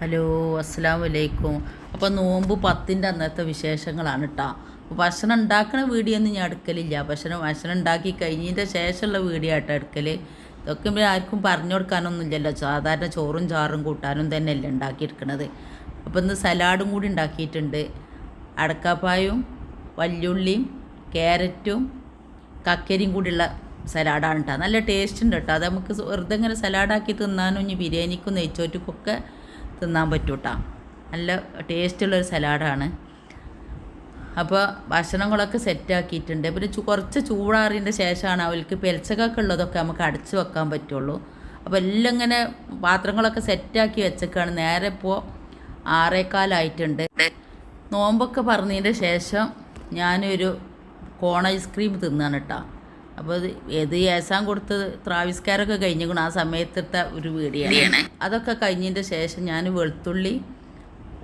Hello അസ്സാം വലൈക്കും അപ്പോൾ നോമ്പ് പത്തിന്റെ അന്നത്തെ വിശേഷങ്ങളാണ് കേട്ടോ ഭക്ഷണം ഉണ്ടാക്കുന്ന വീഡിയോ ഞാൻ എടുക്കലില്ല. ഭക്ഷണം ഭക്ഷണം ഉണ്ടാക്കി കഴിഞ്ഞതിന്റെ ശേഷമുള്ള വീഡിയോ ആട്ടോ എടുക്കൽ ഇതൊക്കെ ആർക്കും പറഞ്ഞു കൊടുക്കാനൊന്നുമില്ലല്ലോ. സാധാരണ ചോറും ചാറും കൂട്ടാനും തന്നെ തന്നെയല്ലേ ഉണ്ടാക്കിയെടുക്കണത്. അപ്പോൾ ഇന്ന് സലാഡും കൂടി ഉണ്ടാക്കിയിട്ടുണ്ട്. അടക്കാപ്പായും വല്യുള്ളിയും ക്യാരറ്റും കക്കരിയും കൂടിയുള്ള സലാഡാണ് കേട്ടോ നല്ല ടേസ്റ്റ് ഉണ്ട് കേട്ടോ അത് നമുക്ക് വെറുതെ ഇങ്ങനെ സലാഡാക്കി തിന്നാനും ഇനി ബിരിയാണിക്കും നെയ്ച്ചോറ്റുക്കൊക്കെ തിന്നാൻ പറ്റും കേട്ടോ നല്ല ടേസ്റ്റുള്ളൊരു സലാഡാണ്. അപ്പോൾ ഭക്ഷണങ്ങളൊക്കെ സെറ്റാക്കിയിട്ടുണ്ട്. പിന്നെ കുറച്ച് ചൂടാറിയതിന്റെ ശേഷമാണ് അവർക്ക് പെൽച്ചക്കൊക്കെ ഉള്ളതൊക്കെ നമുക്ക് അടച്ചു വെക്കാൻ പറ്റുള്ളൂ. അപ്പോൾ എല്ലാം ഇങ്ങനെ പാത്രങ്ങളൊക്കെ സെറ്റാക്കി വെച്ചേക്കാണ്. നേരെ ഇപ്പോൾ ആറേക്കാലായിട്ടുണ്ട് നോമ്പൊക്കെ പറഞ്ഞതിന്റെ ശേഷം ഞാനൊരു കോൺ ഐസ്ക്രീം തിന്നാണ് കേട്ടോ അപ്പോൾ ഇത് ഏത് ഏസാൻ കൊടുത്തത്? ത്രാവിസ്കാരൊക്കെ കഴിഞ്ഞിരിക്കണം. ആ സമയത്തിട്ട ഒരു വീടിയാണ് അതൊക്കെ കഴിഞ്ഞതിന്റെ ശേഷം ഞാൻ വെളുത്തുള്ളി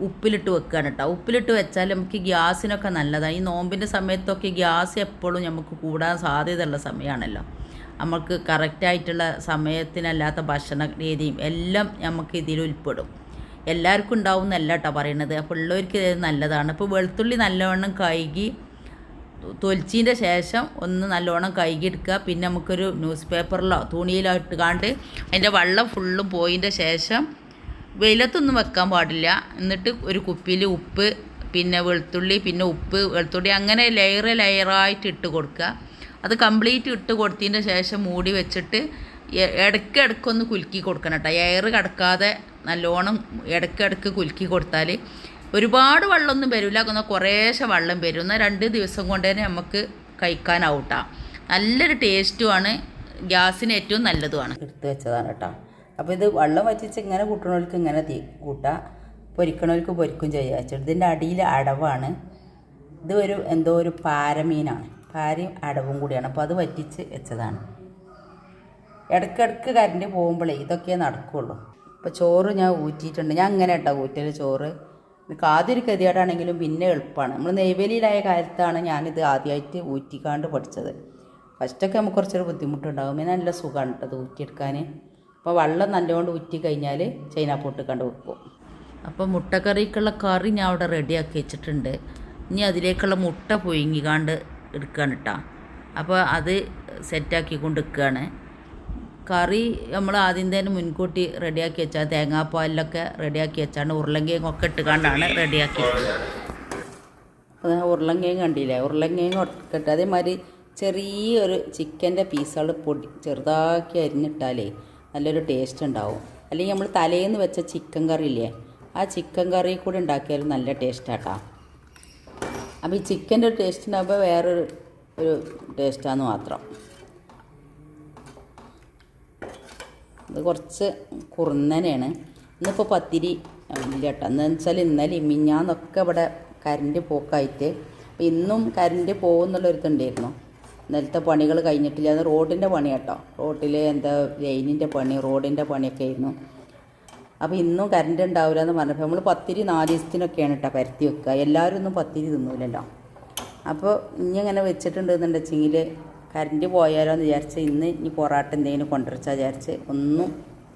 ഉപ്പിലിട്ട് വെക്കുകയാണ് കേട്ടോ ഉപ്പിലിട്ട് വെച്ചാൽ നമുക്ക് ഗ്യാസിനൊക്കെ നല്ലതാണ്. ഈ നോമ്പിന്റെ സമയത്തൊക്കെ ഗ്യാസ് എപ്പോഴും നമുക്ക് കൂടാൻ സാധ്യതയുള്ള സമയമാണല്ലോ. നമുക്ക് കറക്റ്റായിട്ടുള്ള സമയത്തിനല്ലാത്ത ഭക്ഷണ രീതിയും എല്ലാം നമുക്ക് ഇതിൽ ഉൾപ്പെടും. എല്ലാവർക്കും ഉണ്ടാവും എന്നല്ല കേട്ടോ പറയണത്. അപ്പോൾ ഉള്ളവർക്ക് ഇത് നല്ലതാണ്. അപ്പോൾ വെളുത്തുള്ളി നല്ലവണ്ണം കഴുകി തൊലിച്ചതിന്റെ ശേഷം ഒന്ന് നല്ലോണം കഴുകിയെടുക്കുക. പിന്നെ നമുക്കൊരു ന്യൂസ് പേപ്പറിലോ തുണിയിലോ ഇട്ടുകാണ്ട് അതിന്റെ വെള്ളം ഫുള്ളും പോയതിന്റെ ശേഷം വെയിലത്തൊന്നും വെക്കാൻ പാടില്ല. എന്നിട്ട് ഒരു കുപ്പിയിൽ ഉപ്പ് പിന്നെ വെളുത്തുള്ളി പിന്നെ ഉപ്പ് വെളുത്തുള്ളി അങ്ങനെ ലെയർ ലെയറായിട്ട് ഇട്ട് കൊടുക്കുക. അത് കംപ്ലീറ്റ് ഇട്ട് കൊടുത്തതിന്റെ ശേഷം മൂടി വെച്ചിട്ട് ഇടയ്ക്കിടയ്ക്കൊന്ന് കുലുക്കി കൊടുക്കണം കേട്ടോ. എയർ കിടക്കാതെ നല്ലോണം ഇടയ്ക്കിടയ്ക്ക് കുലുക്കി കൊടുത്താൽ ഒരുപാട് വെള്ളമൊന്നും വരില്ല എന്നാൽ കുറേശ്ശെ വെള്ളം വരും. എന്നാൽ രണ്ട് ദിവസം കൊണ്ട് തന്നെ നമുക്ക് കഴിക്കാനാവും കേട്ടോ നല്ലൊരു ടേസ്റ്റുമാണ്. ഗ്യാസിന് ഏറ്റവും നല്ലതുമാണ്. എടുത്ത് വെച്ചതാണ് കേട്ടോ. അപ്പോൾ ഇത് വെള്ളം വറ്റിച്ച് ഇങ്ങനെ കൂട്ടണവർക്ക് ഇങ്ങനെ തീ കൂട്ടാം. പൊരിക്കണവർക്ക് പൊരിക്കും ചെയ്യാം. വെച്ചിട്ട് ഇതിന്റെ അടിയിൽ അടവാണ്. ഇത് ഒരു എന്തോ ഒരു പാരമീനാണ്. പാരയും അടവും കൂടിയാണ്. അപ്പോൾ അത് വറ്റിച്ച് വെച്ചതാണ്. ഇടയ്ക്കിടയ്ക്ക് കരണ്ട് പോകുമ്പോഴേ ഇതൊക്കെ നടക്കുകയുള്ളൂ ഇപ്പോൾ ചോറ് ഞാൻ ഊറ്റിയിട്ടുണ്ട്. ഞാൻ അങ്ങനെ കേട്ടോ ഊറ്റൽ ചോറ്. ഒരു ഗതികേടാണെങ്കിലും പിന്നെ എളുപ്പമാണ്. നമ്മൾ നെയ്വേലിയിലായ കാലത്താണ് ഞാനിത് ആദ്യമായിട്ട് ഊറ്റിക്കാണ്ട് പഠിച്ചത്. ഫസ്റ്റൊക്കെ നമുക്ക് കുറച്ചൊരു ബുദ്ധിമുട്ടുണ്ടാകും പിന്നെ നല്ല സുഖമാണ് അത് ഊറ്റിയെടുക്കാൻ. അപ്പോൾ വെള്ളം നല്ലോണം ഊറ്റി കഴിഞ്ഞാൽ ചൈനാപ്പൂട്ട് കണ്ട് വെക്കും. അപ്പോൾ മുട്ടക്കറിക്കുള്ള കറി ഞാൻ അവിടെ റെഡിയാക്കി വെച്ചിട്ടുണ്ട്. ഇനി അതിലേക്കുള്ള മുട്ട പൊയിങ്ങിക്കാണ്ട് എടുക്കുകയാണ് കേട്ടോ. അപ്പോൾ അത് സെറ്റാക്കി കൊണ്ട് നിൽക്കുകയാണ്. കറി നമ്മൾ ആദ്യം തന്നെ മുൻകൂട്ടി റെഡിയാക്കി വെച്ചാൽ തേങ്ങാപ്പാലിലൊക്കെ റെഡിയാക്കി വെച്ചാണ് ഉരുളങ്കിയും ഒക്കെ ഇട്ടുകൊണ്ടാണ് റെഡിയാക്കിയത് ഉരുളങ്കിയും കണ്ടില്ലേ? ഉരുളങ്കിയും ഇട്ട് അതേമാതിരി ചെറിയൊരു ചിക്കന്റെ പീസുകൾ പൊടി ചെറുതാക്കി അരിഞ്ഞിട്ടാലേ നല്ലൊരു ടേസ്റ്റ് ഉണ്ടാവും. അല്ലെങ്കിൽ നമ്മൾ തലേന്ന് വെച്ച ചിക്കൻ കറി ഇല്ലേ ആ ചിക്കൻ കറി കൂടി ഉണ്ടാക്കിയാലും നല്ല ടേസ്റ്റാട്ടാ അപ്പോൾ ഈ ചിക്കന്റെ ടേസ്റ്റ് ഉണ്ടാകുമ്പോൾ വേറൊരു ഒരു ടേസ്റ്റാന്ന് മാത്രം. ഇത് കുറച്ച് കുറുന്നനെയാണ്. ഇന്നിപ്പോൾ പത്തിരി ഇല്ല കേട്ടോ എന്താണെന്ന് വെച്ചാൽ ഇന്നലെ മിഞ്ഞാന്നൊക്കെ ഇവിടെ കരണ്ട് പോക്കായിട്ട് അപ്പോൾ ഇന്നും കരണ്ട് പോകുന്നുള്ളൊരിതുണ്ടായിരുന്നു. ഇന്നലത്തെ പണികൾ കഴിഞ്ഞിട്ടില്ല. അത് റോഡിന്റെ പണി കേട്ടോ റോഡിൽ എന്താ ലൈനിന്റെ പണി റോഡിന്റെ പണിയൊക്കെ ആയിരുന്നു. അപ്പോൾ ഇന്നും കരണ്ട് ഉണ്ടാവില്ല എന്ന് പറഞ്ഞപ്പോൾ നമ്മൾ പത്തിരി നാല് ദിവസത്തിനൊക്കെയാണ് കേട്ടോ പരത്തി വെക്കുക എല്ലാവരും ഒന്നും പത്തിരി തിന്നൂലല്ലോ. അപ്പോൾ ഇനി അങ്ങനെ വെച്ചിട്ടുണ്ടെന്നുണ്ടെച്ചെങ്കിൽ കരണ്ട് പോയാലോ എന്ന് വിചാരിച്ച് ഇന്ന് ഇനി പൊറാട്ട എന്തെങ്കിലും കൊണ്ടുവച്ചാൽ വിചാരിച്ച് ഒന്നും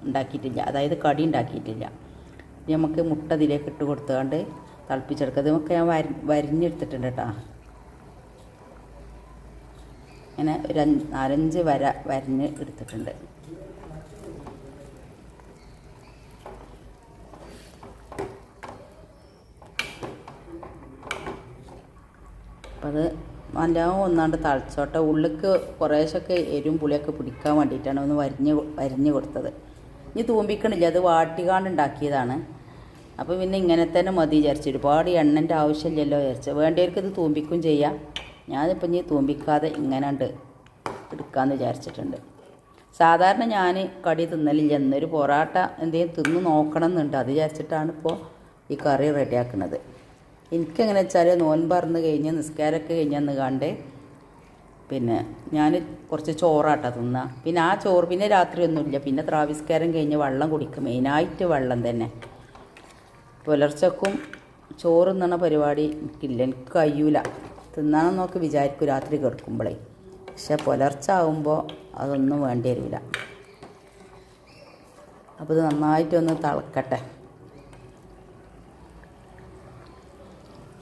ഉണ്ടാക്കിയിട്ടില്ല. അതായത് കടി ഉണ്ടാക്കിയിട്ടില്ല. നമുക്ക് മുട്ട ഇതിലേക്ക് ഇട്ട് കൊടുത്തുകൊണ്ട് തിളപ്പിച്ചെടുക്കുക ഇതൊക്കെ ഞാൻ വരി വരിഞ്ഞെടുത്തിട്ടുണ്ട് കേട്ടോ. ഇങ്ങനെ ഒരു നാലഞ്ച് വര വരഞ്ഞ് എടുത്തിട്ടുണ്ട്. അപ്പം അത് നല്ലോണം ഒന്നാണ്ട് തളിച്ചോട്ടെ. ഉള്ളിക്ക് കുറേശ്ശൊക്കെ എരും പുളിയൊക്കെ പിടിക്കാൻ വേണ്ടിയിട്ടാണ് ഒന്ന് വരിഞ്ഞ് വരിഞ്ഞ് കൊടുത്തത്. ഇനി തൂമ്പിക്കണില്ല. അത് വാട്ടിക്കാണ്ട് ഉണ്ടാക്കിയതാണ്. അപ്പോൾ പിന്നെ ഇങ്ങനെ തന്നെ മതി വിചാരിച്ചു. ഒരുപാട് എണ്ണന്റെ ആവശ്യമില്ലല്ലോ വിചാരിച്ചു. വേണ്ടവർക്ക് ഇത് തൂമ്പിക്കും ചെയ്യാം. ഞാനിപ്പോൾ ഇനി തൂമ്പിക്കാതെ ഇങ്ങനെ ഉണ്ട് എടുക്കാമെന്ന് വിചാരിച്ചിട്ടുണ്ട്. സാധാരണ ഞാൻ കടി തിന്നലില്ല. എന്നൊരു പൊറാട്ട എന്തെങ്കിലും തിന്ന് നോക്കണം എന്നുണ്ട് അത് വിചാരിച്ചിട്ടാണ് ഇപ്പോൾ ഈ കറി റെഡിയാക്കുന്നത് എനിക്കെങ്ങനെ വെച്ചാൽ നോൻപറന്ന് കഴിഞ്ഞ് നിസ്കാരമൊക്കെ കഴിഞ്ഞെന്ന് കണ്ട്. പിന്നെ ഞാൻ കുറച്ച് ചോറാട്ടാ തിന്നുക പിന്നെ ആ ചോറ് പിന്നെ രാത്രി ഒന്നുമില്ല പിന്നെ ത്രാവിസ്കാരം കഴിഞ്ഞ് വെള്ളം കുടിക്കും. മെയിനായിട്ട് വെള്ളം തന്നെ. പുലർച്ചക്കും ചോറ് തിന്നണ പരിപാടി എനിക്കില്ല. എനിക്ക് കഴിയൂല. തിന്നണമെന്നൊക്കെ വിചാരിക്കും രാത്രി കിടക്കുമ്പോഴേ പക്ഷെ പുലർച്ച ആകുമ്പോൾ അതൊന്നും വേണ്ടി വരില്ല അപ്പോൾ ഇത് നന്നായിട്ടൊന്ന് തിളക്കട്ടെ.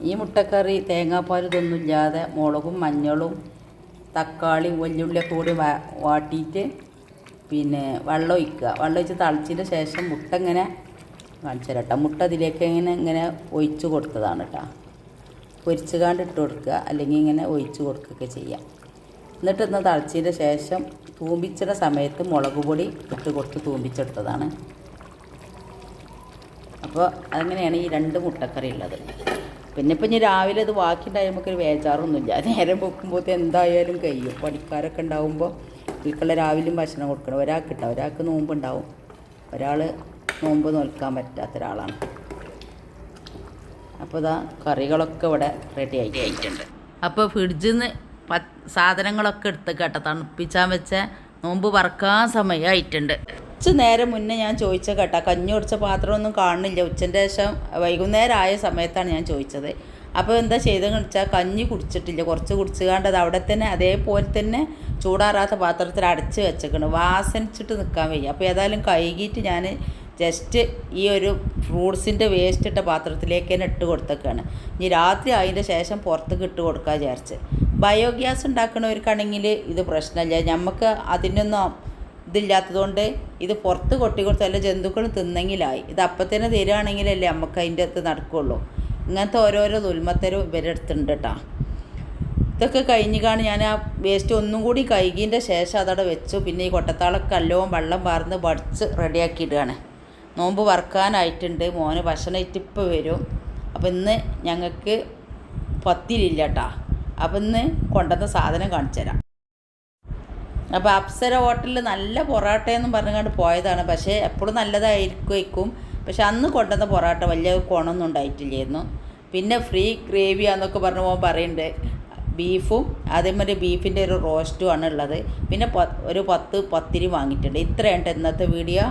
ഈ മുട്ടക്കറി തേങ്ങാപ്പാൽ ഇതൊന്നും ഇല്ലാതെ മുളകും മഞ്ഞളും തക്കാളിയും വെല്ലുള്ളിയൊക്കെ കൂടി വാട്ടിയിട്ട് പിന്നെ വെള്ളം ഒഴിക്കുക. വെള്ളം ഒഴിച്ച് തളിച്ചതിന് ശേഷം മുട്ട ഇങ്ങനെ കാണിച്ചു തരാം മുട്ട അതിലേക്ക് ഇങ്ങനെ ഇങ്ങനെ ഒഴിച്ച് കൊടുത്തതാണ് കേട്ടോ. പൊരിച്ചുകാണ്ട് ഇട്ട് കൊടുക്കുക. അല്ലെങ്കിൽ ഇങ്ങനെ ഒഴിച്ച് കൊടുക്കുകയൊക്കെ ചെയ്യാം. എന്നിട്ട് ഇന്ന് തളിച്ചതിന് ശേഷം തൂമ്പിച്ചിട സമയത്ത് മുളക് പൊടി ഇട്ട് കൊടുത്ത് തൂമ്പിച്ചെടുത്തതാണ്. അപ്പോൾ അങ്ങനെയാണ് ഈ രണ്ട് മുട്ടക്കറി ഉള്ളത്? പിന്നെ ഇപ്പം ഇനി രാവിലെ അത് ബാക്കിയുണ്ടായാൽ നമുക്കൊരു വേജാറൊന്നുമില്ല. നേരം വെക്കുമ്പോൾ എന്തായാലും കഴിയും. പണിക്കാരൊക്കെ ഉണ്ടാവുമ്പോൾ ഇതിൽക്കുള്ള രാവിലെയും ഭക്ഷണം കൊടുക്കണം. ഒരാൾക്ക് ഇട്ടാവും ഒരാൾക്ക് നോമ്പ് ഉണ്ടാവും ഒരാൾ നോമ്പ് നോൽക്കാൻ പറ്റാത്ത ഒരാളാണ് അപ്പോൾ ഇതാ കറികളൊക്കെ ഇവിടെ റെഡി ആയി. ആയിട്ടുണ്ട്. അപ്പോൾ ഫ്രിഡ്ജിൽ നിന്ന് സാധനങ്ങളൊക്കെ എടുത്ത് കേട്ടോ തണുപ്പിച്ചാൻ വെച്ച നോമ്പ് പറക്കാൻ സമയമായിട്ടുണ്ട് ഉച്ച നേരം മുന്നേ ഞാൻ ചോദിച്ച കേട്ടോ കഞ്ഞി കുടിച്ച പാത്രമൊന്നും കാണുന്നില്ല. ഉച്ചന്റെ ശേഷം വൈകുന്നേരം ആയ സമയത്താണ് ഞാൻ ചോദിച്ചത്. അപ്പോൾ എന്താ ചെയ്തതെന്ന് വെച്ചാൽ കഞ്ഞി കുടിച്ചിട്ടില്ല. കുറച്ച് കുടിച്ചുകാണ്ട് അത് അവിടെ തന്നെ അതേപോലെ തന്നെ ചൂടാറാത്ത പാത്രത്തിൽ അടച്ച് വെച്ചേക്കണം. വാസനിച്ചിട്ട് നിൽക്കാൻ വയ്യ. അപ്പോൾ ഏതായാലും കഴുകിയിട്ട് ഞാൻ ജസ്റ്റ് ഈ ഒരു ഫ്രൂട്ട്സിന്റെ വേസ്റ്റ് ഇട്ട പാത്രത്തിലേക്ക് തന്നെ ഇട്ട് കൊടുത്തേക്കാണ്. ഇനി രാത്രി അതിന്റെ ശേഷം പുറത്തേക്ക് ഇട്ട് കൊടുക്കാൻ വിചാരിച്ച്. ബയോഗ്യാസ് ഉണ്ടാക്കണവർക്കാണെങ്കിൽ ഇത് പ്രശ്നമില്ല. നമുക്ക് അതിനൊന്നും ഇതില്ലാത്തതുകൊണ്ട് ഇത് പുറത്ത് കൊട്ടി കൊടുത്തല്ല ജന്തുക്കൾ തിന്നെങ്കിലായി. ഇത് അപ്പം തന്നെ തരുവാണെങ്കിലല്ലേ നമുക്ക് അതിന്റെ അകത്ത് നടക്കുകയുള്ളൂ ഇങ്ങനത്തെ ഓരോരോ ദുൽമത്തരും ഇവരെടുത്തുണ്ട് കേട്ടോ ഇതൊക്കെ കഴിഞ്ഞിക്കാണ് ഞാൻ ആ വേസ്റ്റ് ഒന്നും കൂടി കഴുകിന്റെ ശേഷം അതവിടെ വെച്ചു. പിന്നെ ഈ കൊട്ടത്താളൊക്കെ കല്ലവും വെള്ളം പാർന്ന് വടിച്ച് റെഡിയാക്കിയിടുകയാണ്. നോമ്പ് വറക്കാനായിട്ടുണ്ട്. മോന് ഭക്ഷണം ഇറ്റിപ്പോൾ വരും. അപ്പം ഇന്ന് ഞങ്ങൾക്ക് പത്തിരില്ല കേട്ടോ അപ്പം ഇന്ന് കൊണ്ടുവന്ന സാധനം കാണിച്ചു തരാം. അപ്പോൾ അപ്സര ഹോട്ടലിൽ നല്ല പൊറോട്ടയെന്നും പറഞ്ഞുകൊണ്ട് പോയതാണ്. പക്ഷേ എപ്പോഴും നല്ലതായിരിക്കും പക്ഷെ അന്ന് കൊണ്ടുവന്ന പൊറോട്ട വലിയ കുണമൊന്നും ഉണ്ടായിട്ടില്ലായിരുന്നു. പിന്നെ ഫ്രീ ഗ്രേവി എന്നൊക്കെ പറഞ്ഞു പോകാൻ പറയുന്നുണ്ട് ബീഫും അതേമാതിരി ബീഫിന്റെ ഒരു റോസ്റ്റും ആണ് ഉള്ളത്. പിന്നെ ഒരു പത്ത് പത്തിരി വാങ്ങിയിട്ടുണ്ട്. ഇത്രയുണ്ട് ഇന്നത്തെ വീഡിയോ.